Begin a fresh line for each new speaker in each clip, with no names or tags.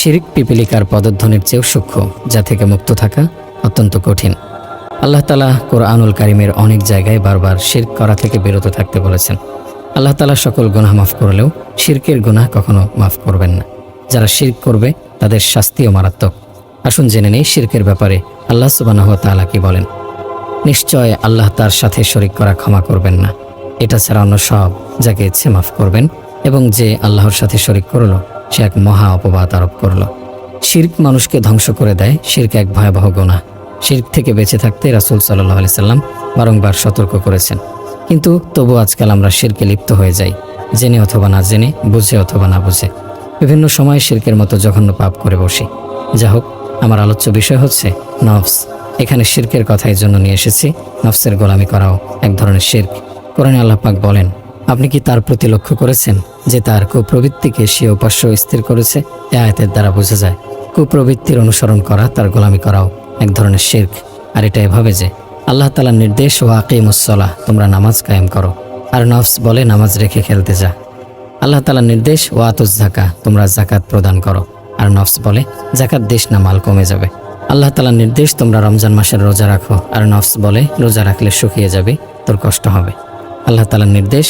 শিরিক পিপিলিকার পদধ্বনির চেয়েও সূক্ষ্ম, যা থেকে মুক্ত থাকা অত্যন্ত কঠিন। আল্লাহ তালা কোরআনুল কারিমের অনেক জায়গায় বারবার শিরক করা থেকে বিরত থাকতে বলেছেন। আল্লাহ তালা সকল গুনাহ মাফ করলেও শিরকের গুনাহ কখনো মাফ করবেন না। যারা শিরক করবে, তাদের শাস্তিও মারাত্মক। আসুন জেনে নেই শিরকের ব্যাপারে আল্লাহ সুবানাহ তাআলা কি বলেন। নিশ্চয় আল্লাহ তার সাথে শরিক করা ক্ষমা করবেন না। এটা ছাড়া অন্য সব যাকে ইচ্ছে মাফ করবেন এবং যে আল্লাহর সাথে শরিক করল, সে এক মহা অপবাদ আরোপ করল। শির্ক মানুষকে ধ্বংস করে দেয়, শির্ক এক ভয়াবহ গোনা শির্ক থেকে বেঁচে থাকতে রাসুল সাল্লাহ আলি সাল্লাম বারংবার সতর্ক করেছেন। কিন্তু তবু আজকাল আমরা শিরকে লিপ্ত হয়ে যাই, জেনে অথবা না জেনে, বুঝে অথবা না বুঝে। বিভিন্ন সময় শির্কের মতো জঘন্য পাপ করে বসি। যা হোক, আমার আলোচ্য বিষয় হচ্ছে নফস। এখানে শির্কের কথা এই জন্য নিয়ে এসেছি, নফসের গোলামি করাও এক ধরনের শির্ক। কোরআনে আল্লাহ পাক বলেন আপনি কি তার প্রতি লক্ষ্য করেছেন যে তার কুপ্রবৃত্তিকে সে উপাস্য স্থির করেছে? এ আয়াতের দ্বারা বোঝা যায়, কুপ্রবৃত্তির অনুসরণ করা, তার গোলামি করাও এক ধরনের শির্ক। আর এটা এভাবে যে, আল্লাহ তালার নির্দেশ ও আকিমুসলাহ তোমরা নামাজ কায়েম করো। আর নফস বলে, নামাজ রেখে খেলতে যা। আল্লাহ তালার নির্দেশ ও আতুস জাকা তোমরা জাকাত প্রদান করো। আর নফস বলে জাকাত দেশ না, মাল কমে যাবে। আল্লাহ তালার নির্দেশ, তোমরা রমজান মাসের রোজা রাখো। আর নফস বলে, রোজা রাখলে শুকিয়ে যাবে, তোর কষ্ট হবে। আল্লাহ তালার নির্দেশ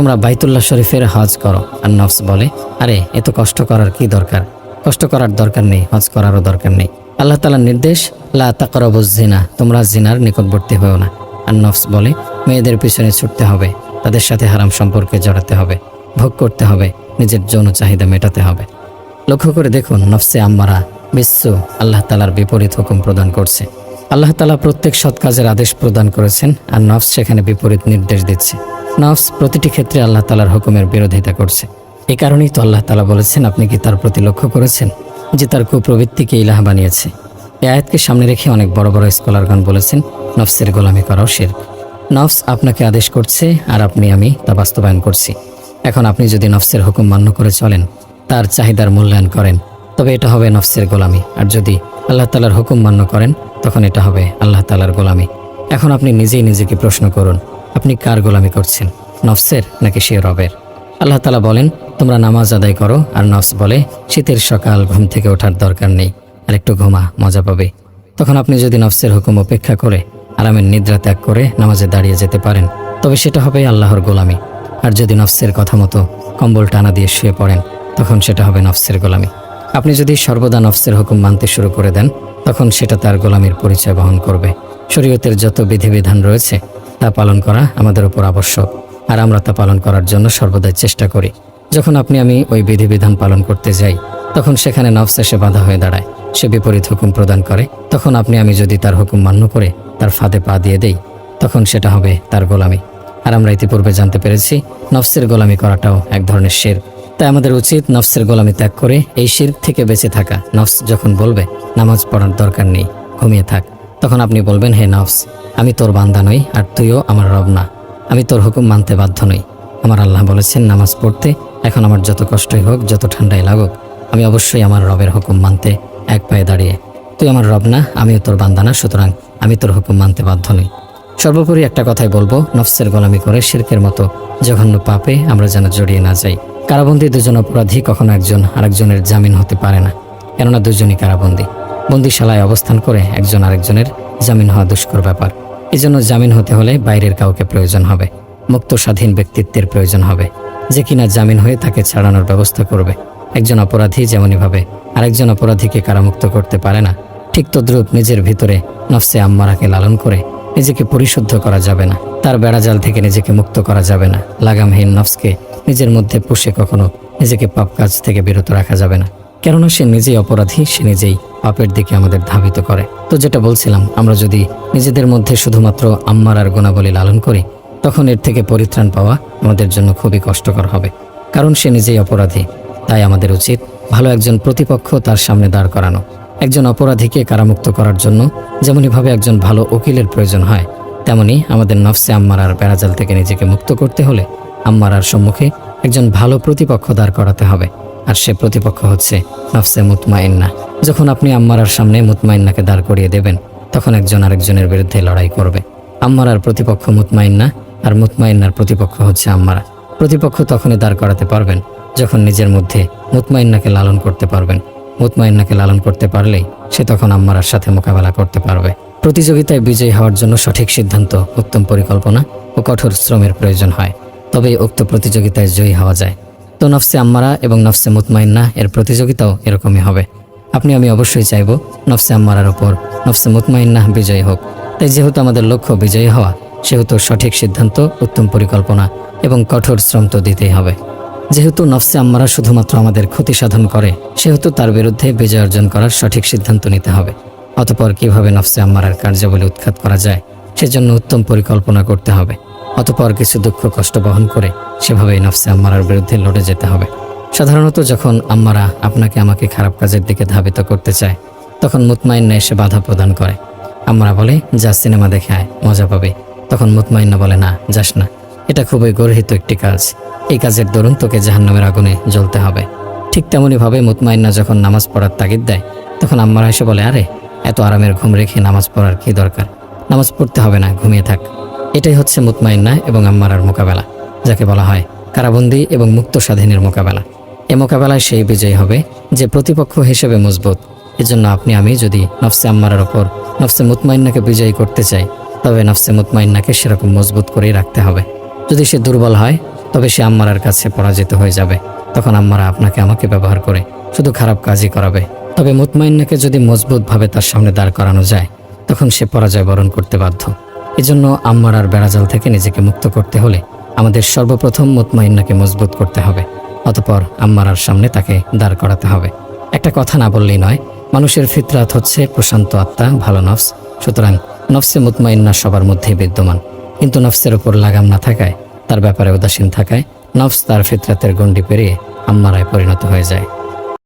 তোমরা বাইতুল্লাহ শরীফের হজ করো। আর নফস বলে, আরে, এত কষ্ট করার কি দরকার? কষ্ট করার দরকার নেই, হজ করারও দরকার নেই। আল্লাহ তালার নির্দেশ, লা তাকরবুজ জিনা তোমরা জিনার নিকটবর্তী হও না। আর নফস বলে, মেয়েদের পিছনে ছুটতে হবে, তাদের সাথে হারাম সম্পর্কে জড়াতে হবে, ভোগ করতে হবে, নিজের যৌন চাহিদা মেটাতে হবে। লক্ষ্য করে দেখুন, নফসে আম্মারা, বিশ্ব আল্লাহ তালার বিপরীত হুকুম প্রদান করছে। আল্লাহ তালা প্রত্যেক সৎ কাজের আদেশ প্রদান করেছেন আর নফস সেখানে বিপরীত নির্দেশ দিচ্ছে। নফস প্রতিটি ক্ষেত্রে আল্লাহ তালার হুকুমের বিরোধিতা করছে। এ কারণেই তো আল্লাহ তালা বলেছেন, আপনি কি তার প্রতি লক্ষ্য করেছেন যে তার কুপ্রবৃত্তিকে ইলাহ বানিয়েছে? এ আয়াতকে সামনে রেখে অনেক বড় বড় স্কলারগণ বলেছেন, নফসের গোলামি করাও শের নফস আপনাকে আদেশ করছে আর আপনি, আমি তা বাস্তবায়ন করছি। এখন আপনি যদি নফসের হুকুম মান্য করে চলেন, তার চাহিদার মূল্যায়ন করেন, তবে এটা হবে নফসের গোলামি। আর যদি আল্লাহ তালার হুকুম মান্য করেন তখন এটা হবে আল্লাহ তালার গোলামি। এখন আপনি নিজেই নিজেকে প্রশ্ন করুন, আপনি কার গোলামি করছেন, নফসের নাকি সে রবের? আল্লাহ তালা বলেন, তোমরা নামাজ আদায় করো, আর নফস বলে, শীতের সকাল, ঘুম থেকে ওঠার দরকার নেই, আর একটু ঘুমা, মজা পাবে। তখন আপনি যদি নফসের হুকুম উপেক্ষা করে, আরামের নিদ্রা ত্যাগ করে নামাজে দাঁড়িয়ে যেতে পারেন, তবে সেটা হবে আল্লাহর গোলামি। আর যদি নফসের কথা মতো কম্বল টানা দিয়ে শুয়ে পড়েন, তখন সেটা হবে নফসের গোলামি। আপনি যদি সর্বদা নফসের হুকুম মানতে শুরু করে দেন, তখন সেটা তার গোলামির পরিচয় বহন করবে। শরীয়তের যত বিধিবিধান রয়েছে, তা পালন করা আমাদের উপর আবশ্যক, আর আমরা তা পালন করার জন্য সর্বদাই চেষ্টা করি। যখন আপনি আমি ওই বিধিবিধান পালন করতে যাই, তখন সেখানে নফস এসে বাধা হয়ে দাঁড়ায়। সে বিপরীত হুকুম প্রদান করে। তখন আপনি আমি যদি তার হুকুম মান্য করে তার ফাঁদে পা দিয়ে দেই, তখন সেটা হবে তার গোলামি। আর আমরা ইতিপূর্বে জানতে পেরেছি, নফসের গোলামি করাটাও এক ধরনের শের। তাই আমাদের উচিত নফসের গোলামি ত্যাগ করে এই শির থেকে বেঁচে থাকা। নফস যখন বলবে, নামাজ পড়ার দরকার নেই, ঘুমিয়ে থাক। তখন আপনি বলবেন, হে নফস, আমি তোর বান্দা নই আর তুইও আমার রব না। আমি তোর হুকুম মানতে বাধ্য নই। আমার আল্লাহ বলেছেন, নামাজ পড়তে এখন আমার যত কষ্টই হোক, যত ঠান্ডাই লাগুক, আমি অবশ্যই আমার রবের হুকুম মানতে এক পায়ে দাঁড়িয়ে। তুই আমার রব না, আমিও তোর বান্দা না, সুতরাং আমি তোর হুকুম মানতে বাধ্য নই। সর্বোপরি একটা কথাই বলব, নফসের গোলামি করে শিরকের মতো জঘন্য পাপে আমরা যেন জড়িয়ে না যাই। কারাবন্দী দুজন অপরাধী কখনো একজন আরেকজনের জামিন হতে পারে না, কেননা দুজনই কারাবন্দী। বন্দিশালায় অবস্থান করে একজন আরেকজনের জামিন হওয়া দুষ্কর ব্যাপার। এজন্য জামিন হতে হলে বাইরের কাউকে প্রয়োজন হবে, মুক্ত স্বাধীন ব্যক্তিত্বের প্রয়োজন হবে, যে কিনা জামিন হয়ে তাকে ছাড়ানোর ব্যবস্থা করবে। একজন অপরাধী যেমনইভাবে আরেকজন অপরাধীকে কারামুক্ত করতে পারে না, ঠিক তদ্রূপ নিজের ভিতরে নফসে আম্মারাকে লালন করে নিজেকে পরিশুদ্ধ করা যাবে না। তার বেড়াজাল থেকে নিজেকে মুক্ত করা যাবে না। লাগামহীন নফসকে নিজের মধ্যে পুষে কখনো নিজেকে পাপ কাজ থেকে বিরত রাখা যাবে না। কেননা সে নিজেই অপরাধী, সে নিজেই পাপের দিকে আমাদের ধাবিত করে। তো যেটা বলছিলাম, আমরা যদি নিজেদের মধ্যে শুধুমাত্র আম্মার আর গুণাবলী লালন করি, তখন এর থেকে পরিত্রাণ পাওয়া আমাদের জন্য খুবই কষ্টকর হবে। কারণ সে নিজেই অপরাধী, তাই আমাদের উচিত ভালো একজন প্রতিপক্ষ তার সামনে দাঁড় করানো। একজন অপরাধীকে কারামুক্ত করার জন্য যেমনইভাবে একজন ভালো উকিলের প্রয়োজন হয়, তেমনি আমাদের নফসে আম্মারার বেড়াজাল থেকে নিজেকে মুক্ত করতে হলে আম্মারার সম্মুখে একজন ভালো প্রতিপক্ষ দাঁড় করাতে হবে। আর সে প্রতিপক্ষ হচ্ছে নফসে মুতমাইন্না। যখন আপনি আম্মারার সামনে মুতমাইন্নাকে দাঁড় করিয়ে দেবেন, তখন একজন আরেকজনের বিরুদ্ধে লড়াই করবে। আম্মারার প্রতিপক্ষ মুতমাইন্না আর মুতমাইন্নার প্রতিপক্ষ হচ্ছে আম্মারা। প্রতিপক্ষ তখনই দাঁড় করাতে পারবেন যখন নিজের মধ্যে মুতমাইন্নাকে লালন করতে পারবেন। মুতমাইন্নাকে লালন করতে পারলেই সে তখন আম্মারার সাথে মোকাবেলা করতে পারবে। প্রতিযোগিতায় বিজয়ী হওয়ার জন্য সঠিক সিদ্ধান্ত, উত্তম পরিকল্পনা ও কঠোর শ্রমের প্রয়োজন হয়। তবেই উক্ত প্রতিযোগিতায় জয়ী হওয়া যায়। তো নফসে আম্মারা এবং নফসে মুতমাইন্না এর প্রতিযোগিতাও এরকমই হবে। আপনি, আমি অবশ্যই চাইব নফসে আম্মারার ওপর নফসে মুতমাইন্না বিজয়ী হোক। তাই যেহেতু আমাদের লক্ষ্য বিজয়ী হওয়া, সেহেতু সঠিক সিদ্ধান্ত, উত্তম পরিকল্পনা এবং কঠোর শ্রম তো দিতেই হবে। যেহেতু নফসে আম্মারা শুধুমাত্র আমাদের ক্ষতি সাধন করে, সেহেতু তার বিরুদ্ধে বিজয় অর্জন করার সঠিক সিদ্ধান্ত নিতে হবে। অতপর কীভাবে নফসে আম্মারার কার্যাবলী উৎখাত করা যায়, সেজন্য উত্তম পরিকল্পনা করতে হবে। অতপর কিছু দুঃখ কষ্ট বহন করে সেভাবেই নফসে আম্মারার বিরুদ্ধে লড়ে যেতে হবে। সাধারণত যখন আম্মারা আপনাকে আমাকে খারাপ কাজের দিকে ধাবিত করতে চায়, তখন মুতমাইন্না এসে বাধা প্রদান করে। আম্মারা বলে, যা সিনেমা দেখে আয়, মজা পাবে। তখন মুতমাইন্না বলে, না, যাস না। এটা খুবই গর্হিত একটি কাজ। এই কাজের দরুন তোকে জাহান্নামের আগুনে জ্বলতে হবে। ঠিক তেমনইভাবে মুতমাইন্না যখন নামাজ পড়ার তাগিদ দেয়, তখন আম্মারা এসে বলে, আরে, এত আরামের ঘুম রেখে নামাজ পড়ার কি দরকার? নামাজ পড়তে হবে না, ঘুমিয়ে থাক। এটাই হচ্ছে মুতমাইন্না এবং আম্মারার মোকাবেলা, যাকে বলা হয় কারাবন্দি এবং মুক্ত স্বাধীনের মোকাবেলা। এ মোকাবেলায় সেই বিজয়ী হবে যে প্রতিপক্ষ হিসেবে মজবুত। এজন্য আপনি, আমি যদি নফসে আম্মারার ওপর, নফসে মুতমাইন্নাকে বিজয়ী করতে চাই, তবে নফসে মুতমাইন্নাকে সেরকম মজবুত করেই রাখতে হবে। যদি সে দুর্বল হয়, তবে সে আম্মারার কাছে পরাজিত হয়ে যাবে। তখন আম্মারা আপনাকে আমাকে ব্যবহার করে শুধু খারাপ কাজই করাবে। তবে মুতমাইন্নাকে যদি মজবুতভাবে তার সামনে দাঁড় করানো যায়, তখন সে পরাজয় বরণ করতে বাধ্য। এজন্য আম্মারার বেড়াজাল থেকে নিজেকে মুক্ত করতে হলে আমাদের সর্বপ্রথম মুতমাইন্নাকে মজবুত করতে হবে। অতপর আম্মারার সামনে তাকে দাঁড় করাতে হবে। একটা কথা না বললেই নয়, মানুষের ফিতরাত হচ্ছে প্রশান্ত আত্মা, ভালো নফস। সুতরাং নফসে মুতমাইন্না সবার মধ্যেই বিদ্যমান। কিন্তু নফসের ওপর লাগাম না থাকায়, তার ব্যাপারে উদাসীন থাকায়, নফস তার ফিতরাতের গণ্ডি পেরিয়ে আম্মারায় পরিণত হয়ে যায়।